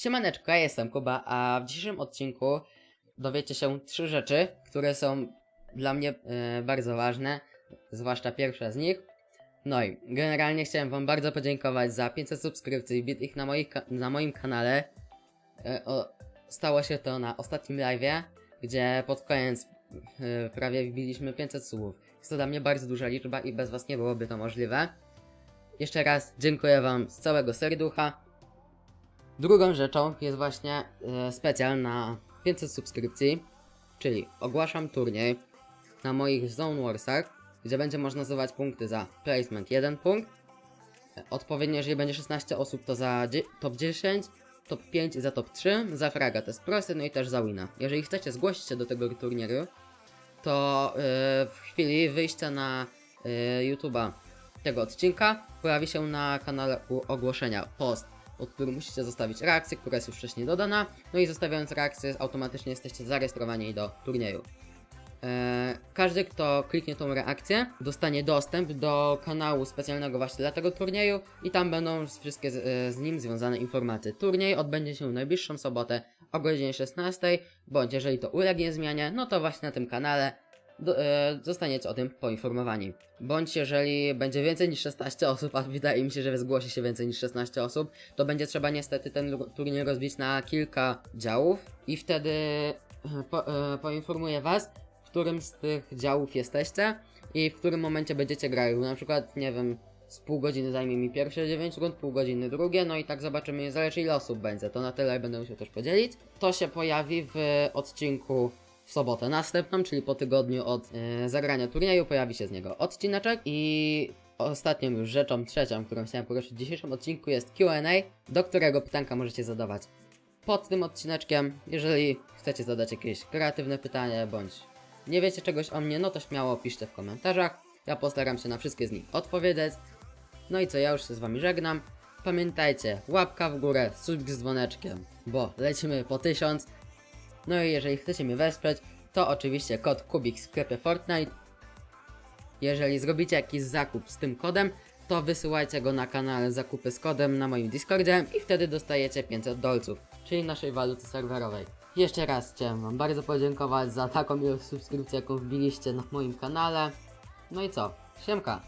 Siemaneczko, ja jestem Kuba, a w dzisiejszym odcinku dowiecie się trzy rzeczy, które są dla mnie e, bardzo ważne, zwłaszcza pierwsza z nich. No i generalnie chciałem wam bardzo podziękować za 500 subskrypcji wbitych na, moich, na moim kanale. E, o, stało się to na ostatnim live'ie, gdzie pod koniec e, prawie wbiliśmy 500 subów. Jest to dla mnie bardzo duża liczba i bez was nie byłoby to możliwe. Jeszcze raz dziękuję wam z całego serducha. Drugą rzeczą jest właśnie e, specjal na 500 subskrypcji, czyli ogłaszam turniej na moich Zone Warsach, gdzie będzie można zdobywać punkty za placement 1 punkt. Odpowiednio, jeżeli będzie 16 osób, to za top 10, top 5 i za top 3, za fraga to jest prosty, no i też za wina. Jeżeli chcecie zgłosić się do tego turnieju, to e, w chwili wyjścia na e, YouTube'a tego odcinka pojawi się na kanale ogłoszenia post pod którym musicie zostawić reakcję, która jest już wcześniej dodana. No i zostawiając reakcję, automatycznie jesteście zarejestrowani do turnieju. Eee, każdy, kto kliknie tą reakcję, dostanie dostęp do kanału specjalnego właśnie dla tego turnieju i tam będą wszystkie z, e, z nim związane informacje. Turniej odbędzie się w najbliższą sobotę o godzinie 16, bądź jeżeli to ulegnie zmianie, no to właśnie na tym kanale do, e, zostaniecie o tym poinformowani. Bądź jeżeli będzie więcej niż 16 osób, a wydaje mi się, że zgłosi się więcej niż 16 osób, to będzie trzeba niestety ten turniej rozbić na kilka działów i wtedy e, po, e, poinformuję was, w którym z tych działów jesteście i w którym momencie będziecie grali. Na przykład, nie wiem, z pół godziny zajmie mi pierwsze 9 rund, pół godziny drugie, no i tak zobaczymy, zależy ile osób będzie, to na tyle będę musiał też podzielić. To się pojawi w odcinku w sobotę następną, czyli po tygodniu od e, zagrania turnieju, pojawi się z niego odcineczek i ostatnią już rzeczą, trzecią, którą chciałem poruszyć w dzisiejszym odcinku jest Q&A, do którego pytanka możecie zadawać pod tym odcineczkiem. Jeżeli chcecie zadać jakieś kreatywne pytanie, bądź nie wiecie czegoś o mnie, no to śmiało piszcie w komentarzach. Ja postaram się na wszystkie z nich odpowiedzieć. No i co, ja już się z wami żegnam. Pamiętajcie, łapka w górę, subik z dzwoneczkiem, bo lecimy po 1000. No i jeżeli chcecie mnie wesprzeć, to oczywiście kod Kubik w sklepie Fortnite. Jeżeli zrobicie jakiś zakup z tym kodem, to wysyłajcie go na kanał zakupy z kodem na moim Discordzie i wtedy dostajecie 500 dolców, czyli naszej waluty serwerowej. Jeszcze raz chciałem wam bardzo podziękować za taką ilość subskrypcji, jaką wbiliście na moim kanale. No i co? Siemka!